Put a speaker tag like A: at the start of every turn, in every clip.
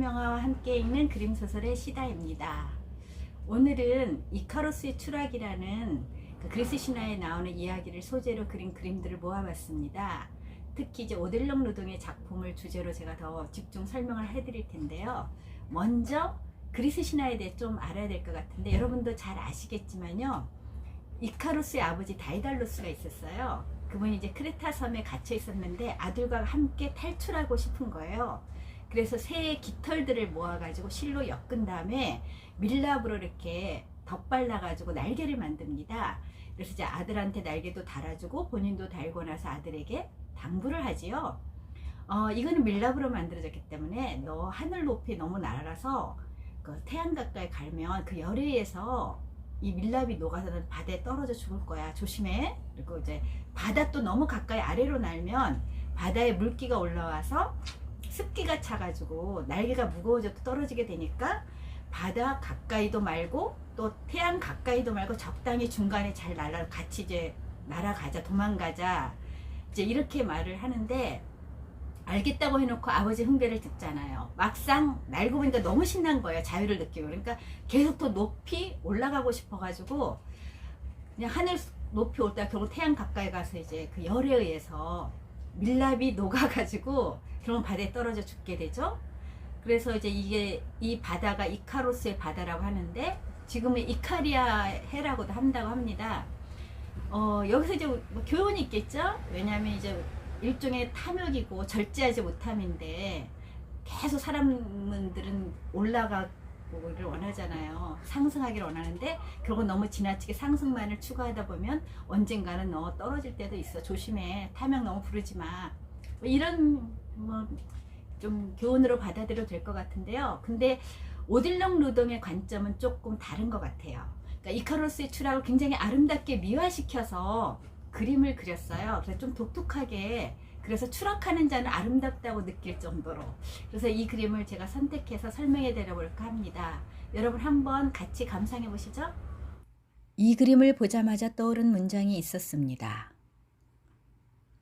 A: 설명화와 함께 읽는 그림 소설의 시다입니다. 오늘은 이카로스의 추락이라는 그 그리스 신화에 나오는 이야기를 소재로 그린 그림들을 모아봤습니다. 특히 이제 오델롱 노동의 작품을 주제로 제가 더 집중 설명을 해드릴 텐데요. 먼저 그리스 신화에 대해 좀 알아야 될 것 같은데 여러분도 잘 아시겠지만요. 이카로스의 아버지 다이달로스가 있었어요. 그분이 이제 크레타 섬에 갇혀 있었는데 아들과 함께 탈출하고 싶은 거예요. 그래서 새의 깃털들을 모아가지고 실로 엮은 다음에 밀랍으로 이렇게 덧발라가지고 날개를 만듭니다. 그래서 이제 아들한테 날개도 달아주고 본인도 달고 나서 아들에게 당부를 하지요. 어, 이거는 밀랍으로 만들어졌기 때문에 너 하늘 높이 너무 날아가서 그 태양 가까이 가면 그 열에 의해서 이 밀랍이 녹아서는 바다에 떨어져 죽을 거야. 조심해. 그리고 이제 바다 또 너무 가까이 아래로 날면 바다에 물기가 올라와서 습기가 차가지고 날개가 무거워져도 떨어지게 되니까 바다 가까이도 말고 또 태양 가까이도 말고 적당히 중간에 잘 날아 같이 이제 날아가자 도망가자 이제 이렇게 말을 하는데 알겠다고 해놓고 아버지 흥배를 듣잖아요. 막상 날고 보니까 너무 신난 거예요. 자유를 느끼고. 그러니까 계속 더 높이 올라가고 싶어가지고 그냥 하늘 높이 올다가 결국 태양 가까이 가서 이제 그 열에 의해서 밀랍이 녹아가지고 결국 바다에 떨어져 죽게 되죠. 그래서 이제 이게 이 바다가 이카로스의 바다라고 하는데 지금은 이카리아 해라고도 한다고 합니다. 어, 여기서 이제 뭐 교훈이 있겠죠? 왜냐하면 이제 일종의 탐욕이고 절제하지 못함인데 계속 사람들은 올라가 기를 원하잖아요. 상승하기를 원하는데 결국 너무 지나치게 상승만을 추구하다 보면 언젠가는 너 떨어질 때도 있어. 조심해. 탐욕 너무 부르지 마. 뭐 이런 뭐 좀 교훈으로 받아들여도 될 것 같은데요. 근데 오딜렁 노동의 관점은 조금 다른 것 같아요. 그러니까 이카로스의 추락을 굉장히 아름답게 미화시켜서 그림을 그렸어요. 그래서 좀 독특하게 그래서 추락하는 자는 아름답다고 느낄 정도로 그래서 이 그림을 제가 선택해서 설명해 드려볼까 합니다. 여러분 한번 같이 감상해 보시죠. 이 그림을 보자마자 떠오른 문장이 있었습니다.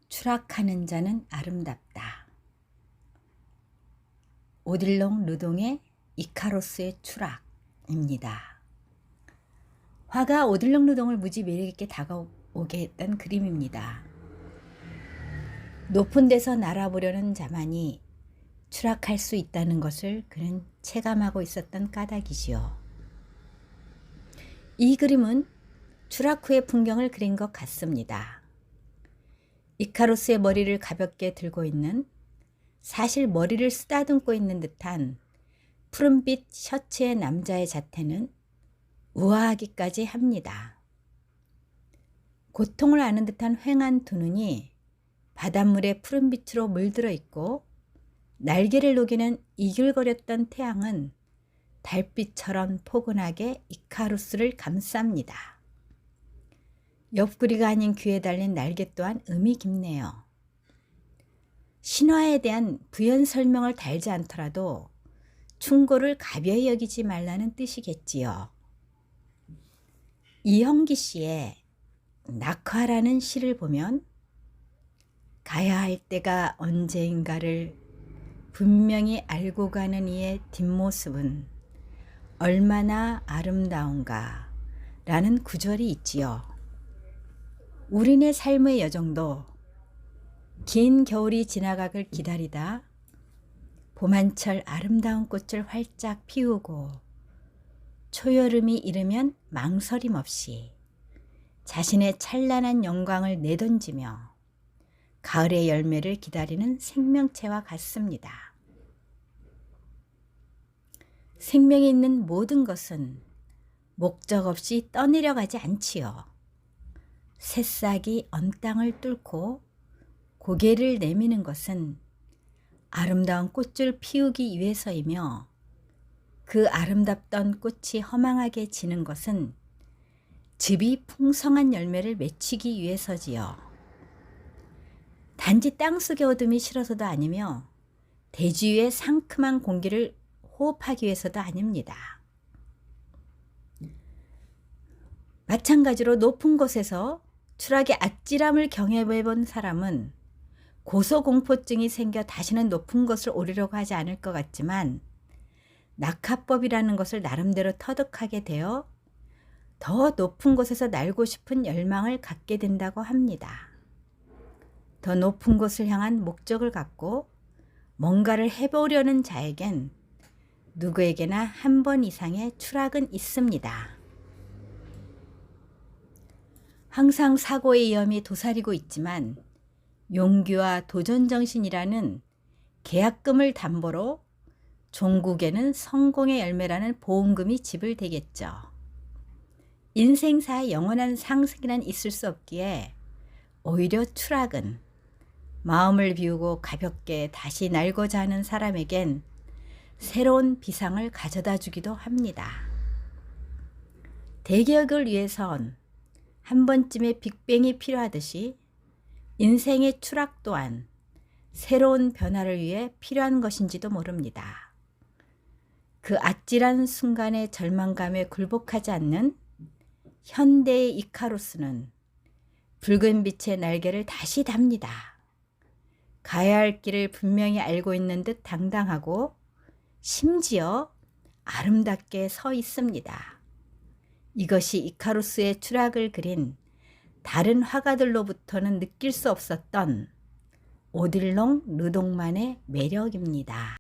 A: 추락하는 자는 아름답다. 오딜롱 르동의 이카로스의 추락입니다. 화가 오딜롱 르동을 무지 매력있게 다가오 게 했던 그림입니다. 높은 데서 날아보려는 자만이 추락할 수 있다는 것을 그는 체감하고 있었던 까닭이지요. 이 그림은 추락 후의 풍경을 그린 것 같습니다. 이카로스의 머리를 가볍게 들고 있는 사실 머리를 쓰다듬고 있는 듯한 푸른빛 셔츠의 남자의 자태는 우아하기까지 합니다. 고통을 아는 듯한 휑한 두 눈이 바닷물의 푸른 빛으로 물들어 있고 날개를 녹이는 이글거렸던 태양은 달빛처럼 포근하게 이카루스를 감쌉니다. 옆구리가 아닌 귀에 달린 날개 또한 음이 깊네요. 신화에 대한 부연 설명을 달지 않더라도 충고를 가벼이 여기지 말라는 뜻이겠지요. 이형기 씨의 낙화라는 시를 보면 가야 할 때가 언제인가를 분명히 알고 가는 이의 뒷모습은 얼마나 아름다운가 라는 구절이 있지요. 우리네 삶의 여정도 긴 겨울이 지나가길 기다리다 봄한철 아름다운 꽃을 활짝 피우고 초여름이 이르면 망설임 없이 자신의 찬란한 영광을 내던지며 가을의 열매를 기다리는 생명체와 같습니다. 생명이 있는 모든 것은 목적 없이 떠내려가지 않지요. 새싹이 언 땅을 뚫고 고개를 내미는 것은 아름다운 꽃을 피우기 위해서이며 그 아름답던 꽃이 허망하게 지는 것은 즙이 풍성한 열매를 맺히기 위해서지요. 단지 땅 속의 어둠이 싫어서도 아니며 대지 위의 상큼한 공기를 호흡하기 위해서도 아닙니다. 마찬가지로 높은 곳에서 추락의 아찔함을 경험해 본 사람은 고소공포증이 생겨 다시는 높은 곳을 오르려고 하지 않을 것 같지만 낙하법이라는 것을 나름대로 터득하게 되어 더 높은 곳에서 날고 싶은 열망을 갖게 된다고 합니다. 더 높은 곳을 향한 목적을 갖고 뭔가를 해보려는 자에겐 누구에게나 한 번 이상의 추락은 있습니다. 항상 사고의 위험이 도사리고 있지만 용기와 도전정신이라는 계약금을 담보로 종국에는 성공의 열매라는 보험금이 지불되겠죠. 인생사의 영원한 상승이란 있을 수 없기에 오히려 추락은 마음을 비우고 가볍게 다시 날고자 하는 사람에겐 새로운 비상을 가져다 주기도 합니다. 대기업을 위해선 한 번쯤의 빅뱅이 필요하듯이 인생의 추락 또한 새로운 변화를 위해 필요한 것인지도 모릅니다. 그 아찔한 순간의 절망감에 굴복하지 않는 현대의 이카루스는 붉은 빛의 날개를 다시 답니다. 가야 할 길을 분명히 알고 있는 듯 당당하고 심지어 아름답게 서 있습니다. 이것이 이카루스의 추락을 그린 다른 화가들로부터는 느낄 수 없었던 오딜롱 르동만의 매력입니다.